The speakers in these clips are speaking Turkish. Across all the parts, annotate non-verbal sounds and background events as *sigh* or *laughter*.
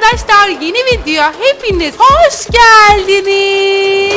arkadaşlar yeni videoya hepiniz hoş geldiniz.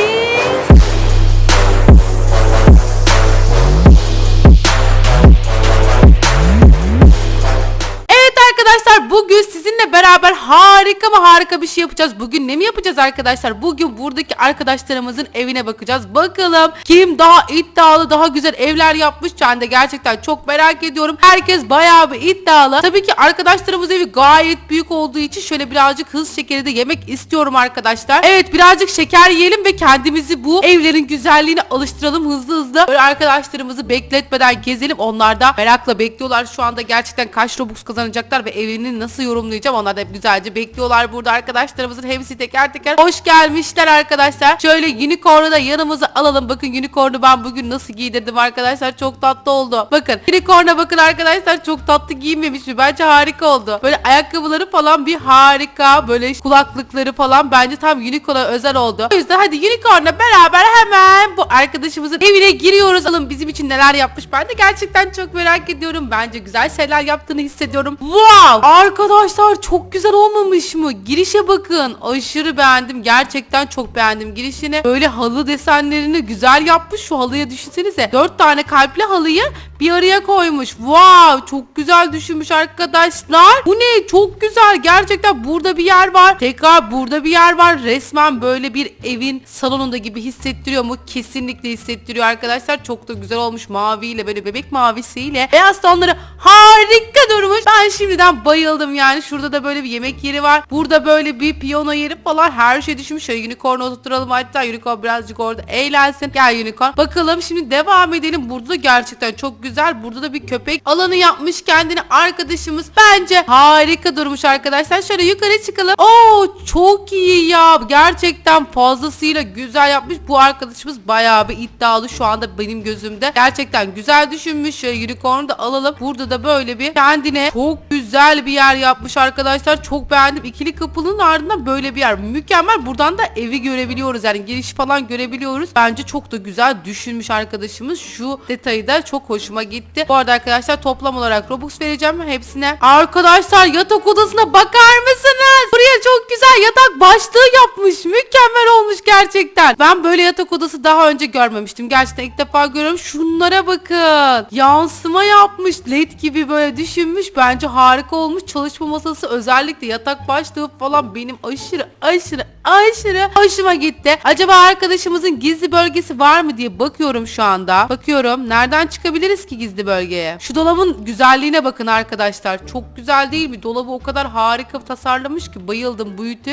Evet arkadaşlar bugün sizinle beraber harika mı harika bir şey yapacağız. Bugün ne mi yapacağız arkadaşlar? Bugün buradaki arkadaşlarımızın evine bakacağız. Bakalım kim daha iddialı daha güzel evler yapmış. Ben de gerçekten çok merak ediyorum. Herkes bayağı bir iddialı. Tabii ki arkadaşlarımız evi gayet büyük olduğu için şöyle birazcık hız şekeri de yemek istiyorum arkadaşlar. Evet birazcık şeker yiyelim ve kendimizi bu evlerin güzelliğine alıştıralım hızlı hızlı. Böyle arkadaşlarımızı bekletmeden gezelim. Onlar da merakla bekliyorlar şu anda gerçekten kaç Robux kazanacaklar ve evini nasıl yorumlayacağım. Onlar da hep güzelce bekliyorlar burada arkadaşlarımızın hepsi teker teker. Hoş gelmişler arkadaşlar. Şöyle unicorn'u da yanımıza alalım. Bakın unicorn'u ben bugün nasıl giydirdim arkadaşlar. Çok tatlı oldu. Bakın unicorn'a bakın arkadaşlar çok tatlı giyinmemiş mi? Bence harika oldu. Böyle ayakkabıları falan bir harika. Böyle kulaklıkları falan bence tam unicorn'a özel oldu. O yüzden hadi unicorn'la beraber hemen bu arkadaşımızın evine giriyoruz. Alın bizim için neler yapmış. Ben de gerçekten çok merak ediyorum. Bence güzel şeyler yaptığını hissediyorum. Wow! Arkadaşlar çok güzel olmamış mı? Girişe bakın. Aşırı beğendim. Gerçekten çok beğendim girişini. Böyle halı desenlerini güzel yapmış. Şu halıya düşünsenize. Dört tane kalpli halıyı bir araya koymuş. Wow! Çok güzel düşünmüş arkadaşlar. Bu ne? Çok güzel. Gerçekten burada bir yer var. Tekrar burada bir yer var. Resmen böyle bir evin salonunda gibi hissettiriyor mu? Kesinlikle hissettiriyor arkadaşlar. Çok da güzel olmuş maviyle böyle bebek mavisiyle. Beyaz tonları harika durmuş. Ben şimdiden bayıldım yani. Şurada da böyle bir yemek yeri var. Burada böyle bir piyano yeri falan her şey düşmüş. Şöyle unicorn'u oturtalım hatta unicorn birazcık orada eğlensin. Gel unicorn. Bakalım şimdi devam edelim. Burada da gerçekten çok güzel. Burada da bir köpek alanı yapmış kendine arkadaşımız. Bence harika durmuş arkadaşlar. Şöyle yukarı çıkalım. Oo çok iyi ya. Gerçekten fazlasıyla güzel yapmış. Bu arkadaşımız bayağı bir iddialı şu anda benim gözümde. Gerçekten güzel düşünmüş. Şöyle unicorn'u da alalım. Burada da böyle bir kendine çok güzel bir yer yapmış arkadaşlar. Çok beğendim. İkili kapının ardından böyle bir yer. Mükemmel. Buradan da evi görebiliyoruz. Yani giriş falan görebiliyoruz. Bence çok da güzel düşünmüş arkadaşımız. Şu detayı da çok hoşuma gitti. Bu arada arkadaşlar toplam olarak Robux vereceğim hepsine. Arkadaşlar yatak odasına bakar mısınız? Buraya çok güzel yatak başlığı yapmış. Mükemmel olmuş gerçekten. Ben böyle yatak odası daha önce görmemiştim. Gerçekten ilk defa görüyorum. Şunlara bakın. Yansıma yapmış. LED gibi böyle düşünmüş. Bence harika olmuş. Çalışma masası özellikle yatak başlığı falan benim aşırı aşırı aşırı hoşuma gitti. Acaba arkadaşımızın gizli bölgesi var mı diye bakıyorum şu anda. Bakıyorum. Nereden çıkabiliriz ki gizli bölgeye? Şu dolabın güzelliğine bakın arkadaşlar. Çok güzel değil mi? Dolabı o kadar harika tasarlamış ki bayıldım. Boyutu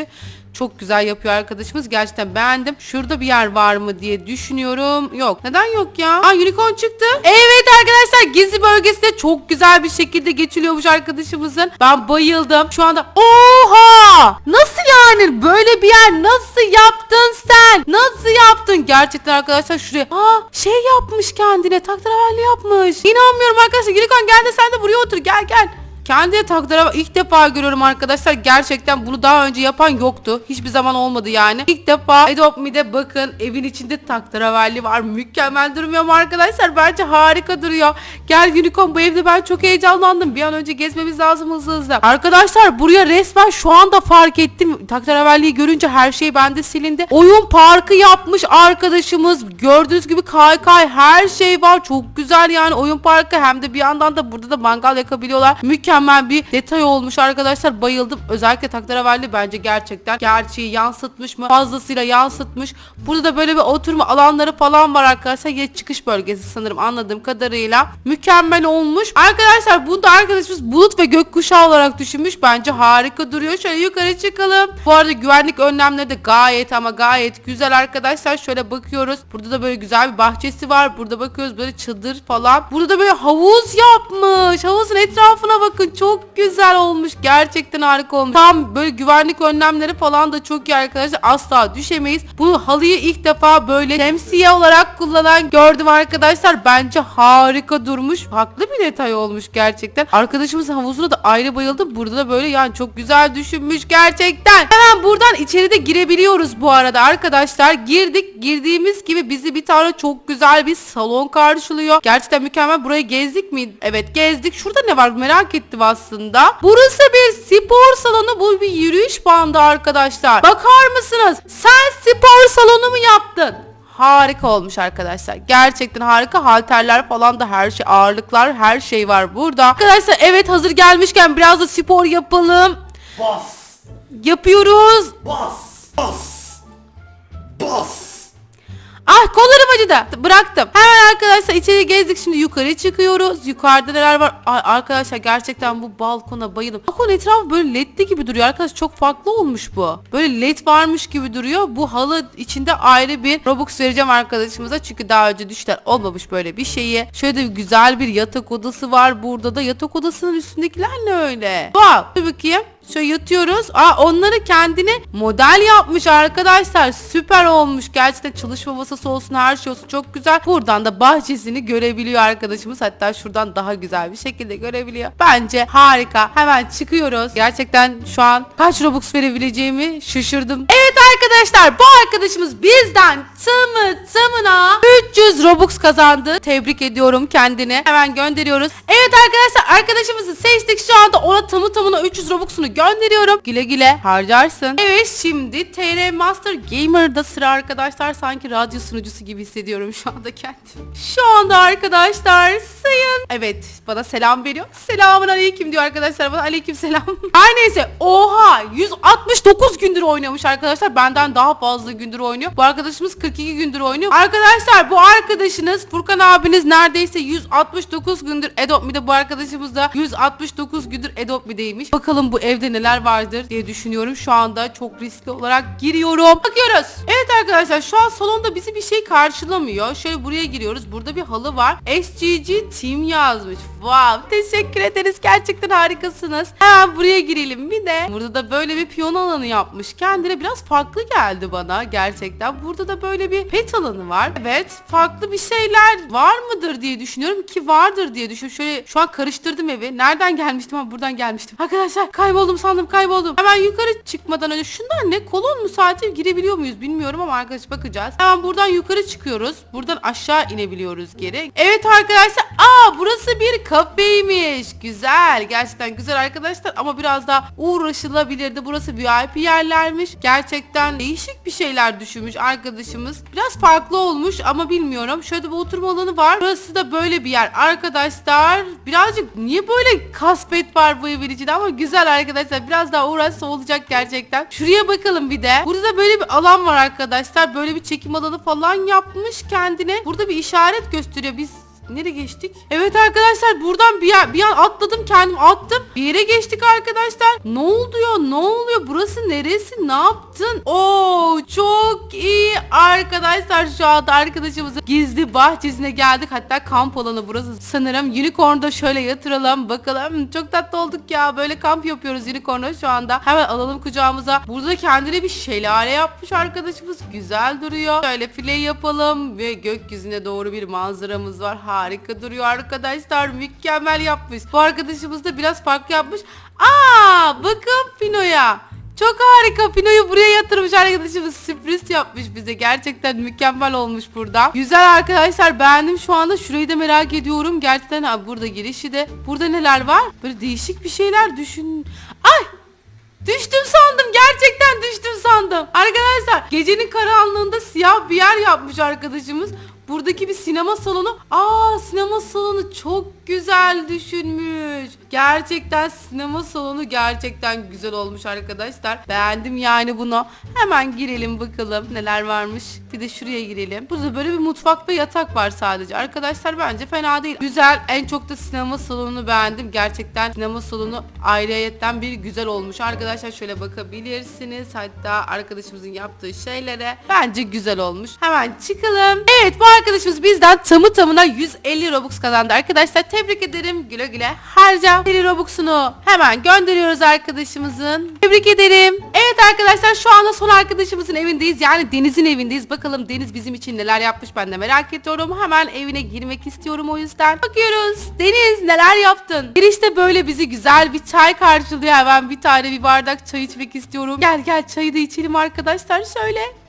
çok güzel yapıyor arkadaşımız. Gerçekten beğendim. Şurada bir yer var mı diye düşünüyorum. Yok. Neden yok ya? Aa unicorn çıktı. Evet arkadaşlar gizli bölgesi de çok güzel bir şekilde geçiliyormuş arkadaşımızın. Ben bayıldım. Şu anda oha! Nasıl yani? Böyle bir yer nasıl yaptın sen? Nasıl yaptın? Gerçekten arkadaşlar şuraya aa şey yapmış kendine. Taklaverli yapmış. İnanmıyorum arkadaşlar. Unicorn gel de sen de buraya otur. Gel gel. Kendi yataklara ilk defa görüyorum arkadaşlar. Gerçekten bunu daha önce yapan yoktu. Hiçbir zaman olmadı yani. İlk defa Adopt Me'de bakın evin içinde taklaverli var. Mükemmel durmuyor mu arkadaşlar? Bence harika duruyor. Gel Unicorn bu evde ben çok heyecanlandım. Bir an önce gezmemiz lazım hızlı hızlı. Arkadaşlar buraya resmen şu anda fark ettim. Taklaverliyi görünce her şey bende silindi. Oyun parkı yapmış arkadaşımız. Gördüğünüz gibi kaykay her şey var. Çok güzel yani oyun parkı. Hem de bir yandan da burada da mangal yakabiliyorlar. Mükemmel bir detay olmuş arkadaşlar. Bayıldım. Özellikle taklaverli bence gerçekten gerçeği yansıtmış mı? Fazlasıyla yansıtmış. Burada da böyle bir oturma alanları falan var arkadaşlar. Ya çıkış bölgesi sanırım anladığım kadarıyla. Mükemmel olmuş. Arkadaşlar bunu da arkadaşımız bulut ve gökkuşağı olarak düşünmüş. Bence harika duruyor. Şöyle yukarı çıkalım. Bu arada güvenlik önlemleri de gayet ama gayet güzel arkadaşlar. Şöyle bakıyoruz. Burada da böyle güzel bir bahçesi var. Burada bakıyoruz böyle çadır falan. Burada da böyle havuz yapmış. Havuzun etrafına bakın. Çok güzel olmuş. Gerçekten harika olmuş. Tam böyle güvenlik önlemleri falan da çok iyi arkadaşlar. Asla düşemeyiz. Bu halıyı ilk defa böyle şemsiye olarak kullanan gördüm arkadaşlar. Bence harika durmuş. Haklı bir detay olmuş gerçekten. Arkadaşımızın havuzuna da ayrı bayıldım. Burada da böyle yani çok güzel düşünmüş gerçekten. Hemen buradan içeri de girebiliyoruz bu arada arkadaşlar. Girdik. Girdiğimiz gibi bizi bir tane çok güzel bir salon karşılıyor. Gerçekten mükemmel. Burayı gezdik mi? Evet gezdik. Şurada ne var merak ettim aslında. Burası bir spor salonu. Bu bir yürüyüş bandı arkadaşlar. Bakar mısınız? Sen spor salonu mu yaptın? Harika olmuş arkadaşlar. Gerçekten harika. Halterler falan da her şey, ağırlıklar, her şey var burada. Arkadaşlar evet hazır gelmişken biraz da spor yapalım. Bas! Yapıyoruz. Bas! Acıdı. Bıraktım. Hemen arkadaşlar içeri gezdik. Şimdi yukarı çıkıyoruz. Yukarıda neler var? Ay, arkadaşlar gerçekten bu balkona bayıldım. Balkon etrafı böyle ledli gibi duruyor. Arkadaşlar çok farklı olmuş bu. Böyle led varmış gibi duruyor. Bu halı içinde ayrı bir Robux vereceğim arkadaşımıza. Çünkü daha önce düşler olmamış böyle bir şeyi. Şöyle de güzel bir yatak odası var. Burada da yatak odasının üstündekiler ne öyle? Wow. Dur bakayım. Şöyle yatıyoruz. Aa onları kendine model yapmış arkadaşlar. Süper olmuş. Gerçekten çalışma masası olsun her şey olsun. Çok güzel. Buradan da bahçesini görebiliyor arkadaşımız. Hatta şuradan daha güzel bir şekilde görebiliyor. Bence harika. Hemen çıkıyoruz. Gerçekten şu an kaç Robux verebileceğimi şaşırdım. Evet arkadaşlar bu arkadaşımız bizden tamı tamına 300 Robux kazandı. Tebrik ediyorum kendini. Hemen gönderiyoruz. Evet arkadaşlar arkadaşımızı seçtik. Şu anda ona tamı tamına 300 Robux'unu gönderiyorum. Güle güle harcarsın. Evet şimdi TR Master Gamer'da sıra arkadaşlar. Sanki radyo sunucusu gibi hissediyorum şu anda kendimi. Şu anda arkadaşlar sayın. Evet bana selam veriyor. Selamun aleyküm diyor arkadaşlar bana. Aleyküm selam. *laughs* Her neyse oha 169 gündür oynamış arkadaşlar. Benden daha fazla gündür oynuyor. Bu arkadaşımız 42 gündür oynuyor. Arkadaşlar bu arkadaşınız Furkan abiniz neredeyse 169 gündür Adopt Me'de bu arkadaşımız da 169 gündür Adopt Me'deymiş. Bakalım bu evde neler vardır diye düşünüyorum. Şu anda çok riskli olarak giriyorum. Bakıyoruz. Evet arkadaşlar şu an salonda bizi bir şey karşılamıyor. Şöyle buraya giriyoruz. Burada bir halı var. SGG Team yazmış. Wow teşekkür ederiz. Gerçekten harikasınız. Hemen buraya girelim bir de. Burada da böyle bir piyon alanı yapmış. Kendine biraz farklı geldi bana gerçekten. Burada da böyle bir pet alanı var. Evet farklı bir şeyler var mıdır diye düşünüyorum ki vardır diye düşünüyorum. Şöyle şu an karıştırdım evi. Nereden gelmiştim ama buradan gelmiştim. Arkadaşlar kayboldum sandım kayboldum. Hemen yukarı çıkmadan önce şunlar ne? Kolon mu saati girebiliyor muyuz bilmiyorum ama arkadaş bakacağız. Hemen buradan yukarı çıkıyoruz. Buradan aşağı inebiliyoruz geri. Evet arkadaşlar. Aa burası bir kafeymiş. Güzel. Gerçekten güzel arkadaşlar ama biraz daha uğraşılabilirdi. Burası VIP yerlermiş. Gerçekten değişik bir şeyler düşünmüş arkadaşımız. Biraz farklı olmuş ama bilmiyorum. Şöyle bir oturma alanı var. Burası da böyle bir yer. Arkadaşlar birazcık niye böyle kasvet var bu evin içinde ama güzel arkadaşlar. Biraz daha uğraşsa olacak gerçekten. Şuraya bakalım bir de. Burada da böyle bir alan var arkadaşlar. Böyle bir çekim alanı falan yapmış kendine. Burada bir işaret gösteriyor. Biz Nereye geçtik? Evet arkadaşlar buradan bir, an- bir an atladım kendim attım. Bir yere geçtik arkadaşlar. Ne oluyor? Ne oluyor? Burası neresi? Ne yaptın? Oo çok iyi arkadaşlar şu anda arkadaşımızın gizli bahçesine geldik. Hatta kamp alanı burası. Sanırım unicorn'da şöyle yatıralım. Bakalım çok tatlı olduk ya. Böyle kamp yapıyoruz unicorn'da şu anda. Hemen alalım kucağımıza. Burada kendine bir şelale yapmış arkadaşımız. Güzel duruyor. Şöyle file yapalım ve gökyüzüne doğru bir manzaramız var. Harika duruyor arkadaşlar. Mükemmel yapmış. Bu arkadaşımız da biraz farklı yapmış. Aa bakın Pino'ya. Çok harika. Pino'yu buraya yatırmış arkadaşımız. Sürpriz yapmış bize. Gerçekten mükemmel olmuş burada. Güzel arkadaşlar. Beğendim şu anda. Şurayı da merak ediyorum. Gerçekten ha, burada girişi de. Burada neler var? Böyle değişik bir şeyler düşün. Ay! Düştüm sandım. Gerçekten düştüm sandım. Arkadaşlar gecenin karanlığında siyah bir yer yapmış arkadaşımız. Buradaki bir sinema salonu. Aa sinema salonu çok güzel düşünmüş. Gerçekten sinema salonu gerçekten güzel olmuş arkadaşlar. Beğendim yani bunu. Hemen girelim bakalım neler varmış. Bir de şuraya girelim. Burada böyle bir mutfak ve yatak var sadece. Arkadaşlar bence fena değil. Güzel. En çok da sinema salonunu beğendim. Gerçekten sinema salonu ayrıyetten bir güzel olmuş. Arkadaşlar şöyle bakabilirsiniz. Hatta arkadaşımızın yaptığı şeylere bence güzel olmuş. Hemen çıkalım. Evet bu arkadaşımız bizden tamı tamına 150 Robux kazandı. Arkadaşlar tebrik ederim. Güle güle harca. 50 Robux'unu hemen gönderiyoruz arkadaşımızın. Tebrik ederim. Evet arkadaşlar şu anda son arkadaşımızın evindeyiz. Yani Deniz'in evindeyiz. Bakalım Deniz bizim için neler yapmış ben de merak ediyorum. Hemen evine girmek istiyorum o yüzden. Bakıyoruz. Deniz neler yaptın? Girişte böyle bizi güzel bir çay karşılıyor. Hemen bir tane bir bardak çay içmek istiyorum. Gel gel çayı da içelim arkadaşlar şöyle.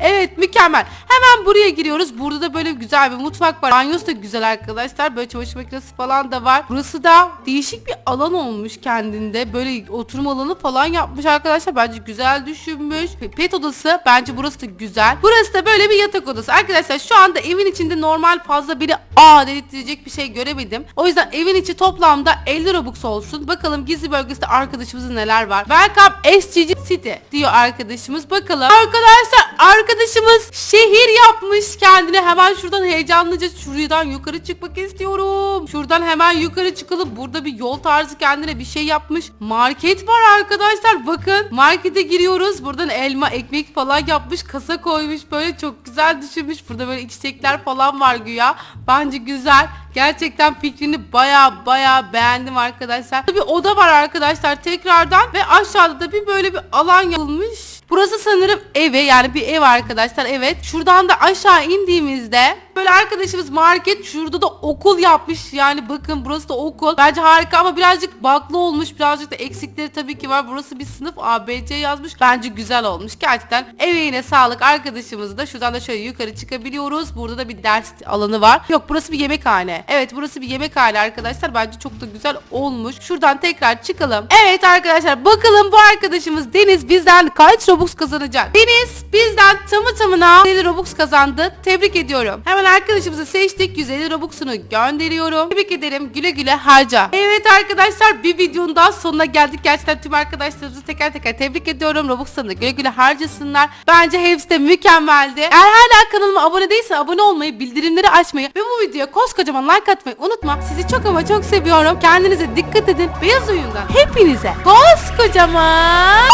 Evet mükemmel. Hemen buraya giriyoruz. Burada da böyle güzel bir mutfak var. Banyosu da güzel arkadaşlar. Böyle çamaşır makinesi falan da var. Burası da değişik bir alan olmuş kendinde. Böyle oturma alanı falan yapmış arkadaşlar. Bence güzel düşünmüş. Pet odası bence burası da güzel. Burası da böyle bir yatak odası. Arkadaşlar şu anda evin içinde normal fazla biri aa dedirtecek bir şey göremedim. O yüzden evin içi toplamda 50 Robux olsun. Bakalım gizli bölgesinde arkadaşımızın neler var. Welcome SGG City diyor arkadaşımız. Bakalım. Arkadaşlar arkadaşımız şehir yapmış kendine. Hemen şuradan heyecanlıca şuradan yukarı çıkmak istiyorum. Şuradan hemen yukarı çıkalım. Burada bir yol tarzı kendine bir şey yapmış. Market var arkadaşlar. Bakın markete giriyoruz. Buradan elma, ekmek falan yapmış. Kasa koymuş. Böyle çok güzel düşünmüş. Burada böyle içecekler falan var güya. Bence güzel. Gerçekten fikrini baya baya beğendim arkadaşlar. Bir oda var arkadaşlar tekrardan ve aşağıda da bir böyle bir alan yapılmış. Burası sanırım evi yani bir ev arkadaşlar evet. Şuradan da aşağı indiğimizde böyle arkadaşımız market şurada da okul yapmış. Yani bakın burası da okul. Bence harika ama birazcık baklı olmuş. Birazcık da eksikleri tabii ki var. Burası bir sınıf ABC yazmış. Bence güzel olmuş. Gerçekten emeğine sağlık arkadaşımız da. Şuradan da şöyle yukarı çıkabiliyoruz. Burada da bir ders alanı var. Yok burası bir yemekhane. Evet burası bir yemekhane arkadaşlar. Bence çok da güzel olmuş. Şuradan tekrar çıkalım. Evet arkadaşlar bakalım bu arkadaşımız Deniz bizden kaç Robux kazanacak? Deniz bizden tamı tamına 150 Robux kazandı. Tebrik ediyorum. Hemen arkadaşımızı seçtik. 150 Robux'unu gönderiyorum. Tebrik ederim. Güle güle harca. Evet arkadaşlar bir videonun daha sonuna geldik. Gerçekten tüm arkadaşlarımızı teker teker tebrik ediyorum. Robux'larını güle güle harcasınlar. Bence hepsi de mükemmeldi. Eğer hala kanalıma abone değilsen abone olmayı, bildirimleri açmayı ve bu videoya koskocaman like atmayı unutma. Sizi çok ama çok seviyorum. Kendinize dikkat edin. Beyaz oyundan hepinize koskocaman